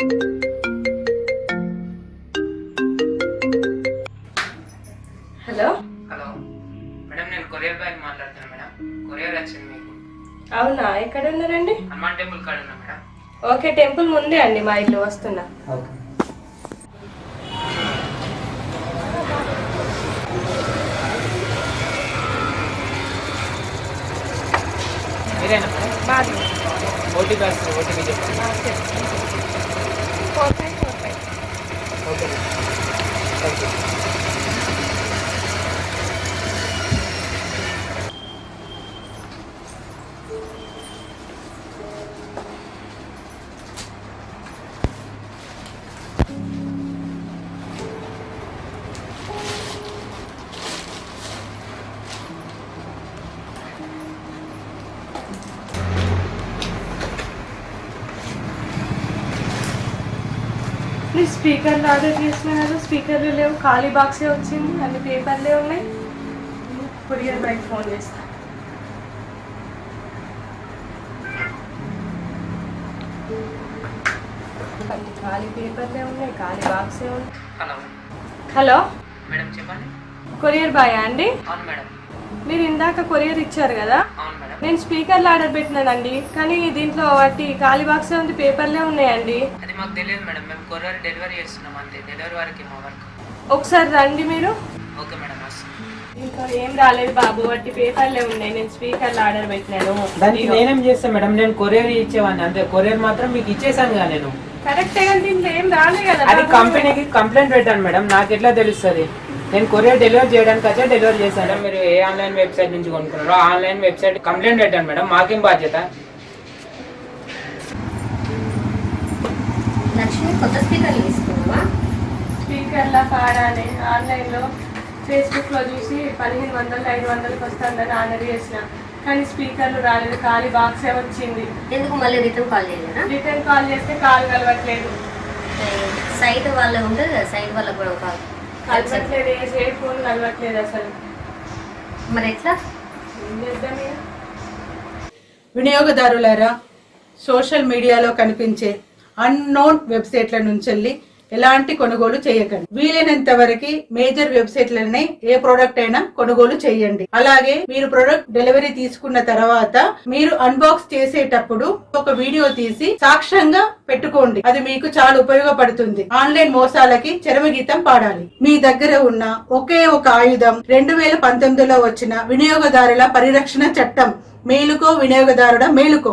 Hello. Hello. Madam నేను courier boy మాట్లాడుతున్నాను madam. Courier వచ్చింది మీకు. అవునా? ఎక్కడ ఉన్నారండి హనుమాన్ టెంపుల్ కాడ ఉన్నా మేడం. ఓకే టెంపుల్ ముందే అండి మా ఇల్లు వస్తున్నా. ఓకే. మీరేనా మేడం? ఓటీపీ వస్తుంది ఓటీపీ చెప్పండి. কথাই হবে okay thank you Thank you. మీరు స్పీకర్లు ఆర్డర్ చేసినారు స్పీకర్లు లేవు. ఖాళీ బాక్సే వచ్చింది. అన్ని పేపర్లే ఉన్నాయి. కొరియర్ బైక్ ఫోన్ చేస్తా. అన్ని ఖాళీ పేపర్లే ఉన్నాయి. ఖాళీ బాక్సే ఉంది హలో హలో మేడం చెప్పండి. కొరియర్ బాయ్ అండి? అవును మేడం మీరు ఇందాక కొరియర్ ఇచ్చారు కదా? నేను స్పీకర్లు ఆర్డర్ పెట్టినానండి. కానీ దీంట్లో వాటి ఖాళీ బాక్సే ఉంది పేపర్లే ఉన్నాయండి. అది మాకు తెలియదు మేడం. మేము కొరియర్ డెలివరీ చేస్తున్నాం అంతే. డెలివరీ వారికి మా వర్క్. ఒకసారి రండి మీరు. ఓకే మేడం ఇంకా ఏం రాలేదు బాబు. వాటి పేపర్లే ఉన్నాయి. నేను స్పీకర్లు ఆర్డర్ పెట్టినాను. దానికి నేనేం చేస్తాను మేడం? నేను కొరియర్ ఇచ్చేవాడిని. అంతే. కొరియర్ మాత్రం మీకు ఇచ్చేసాను కదా నేను. కరెక్టే కానీ దీంట్లో ఏం రాలే కదా అది. కంపెనీకి కంప్లైంట్ పెట్టాను మేడం. నాకు ఎట్లా తెలుస్తుంది? నేను కొరియర్ డెలివరీ చేయడానికి వచ్చా డెలివరీ చేశాను. మీరు ఏ ఆన్లైన్ వెబ్సైట్ నుంచి కొనుక్కున్నారో ఆన్లైన్ వెబ్సైట్ కంప్లైంట్ పెట్టాను మేడం. మాకేం బాధ్యత? లక్ష్మి కొత్త స్పీకర్లు తీసుకున్నావా? స్పీకర్ల పాడాలి. ఆన్లైన్లో ఫేస్బుక్లో చూసి పదిహేను వందలు ఐదు వందలకి వస్తుందని ఆర్డర్ చేసిన. కానీ స్పీకర్లు రాలేదు ఖాళీ బాక్సే వచ్చింది. ఎందుకు మళ్ళీ రిటర్న్ కాల్ చేయలేదా? రిటర్న్ కాల్ చేస్తే కాల్ కలవట్లేదు. సైట్ వాళ్ళ ఉంటుంది కదా సైట్ వాళ్ళకి కూడా కాల్ కలవట్లేదు ఏ సేఫ్ ఫోన్ కలవట్లేదు అసలు మరి ఎట్లా ఏం చేద్దాం ఇక? వినియోగదారులారా సోషల్ మీడియాలో కనిపించే అన్నోన్ వెబ్సైట్ల నుంచి ఎలాంటి కొనుగోలు చేయకండి. వీలైనంత వరకు మేజర్ వెబ్సైట్లనే ఏ ప్రోడక్ట్ అయినా కొనుగోలు చేయండి. అలాగే మీరు ప్రోడక్ట్ డెలివరీ తీసుకున్న తర్వాత మీరు అన్బాక్స్ చేసేటప్పుడు ఒక వీడియో తీసి సాక్ష్యంగా పెట్టుకోండి. అది మీకు చాలా ఉపయోగపడుతుంది. ఆన్లైన్ మోసాలకి చరమగీతం పాడాలి. మీ దగ్గర ఉన్న ఒకే ఒక ఆయుధం రెండు వేల పంతొమ్మిదిలో వచ్చిన వినియోగదారుల పరిరక్షణ చట్టం. మేలుకో వినియోగదారుడ మేలుకో.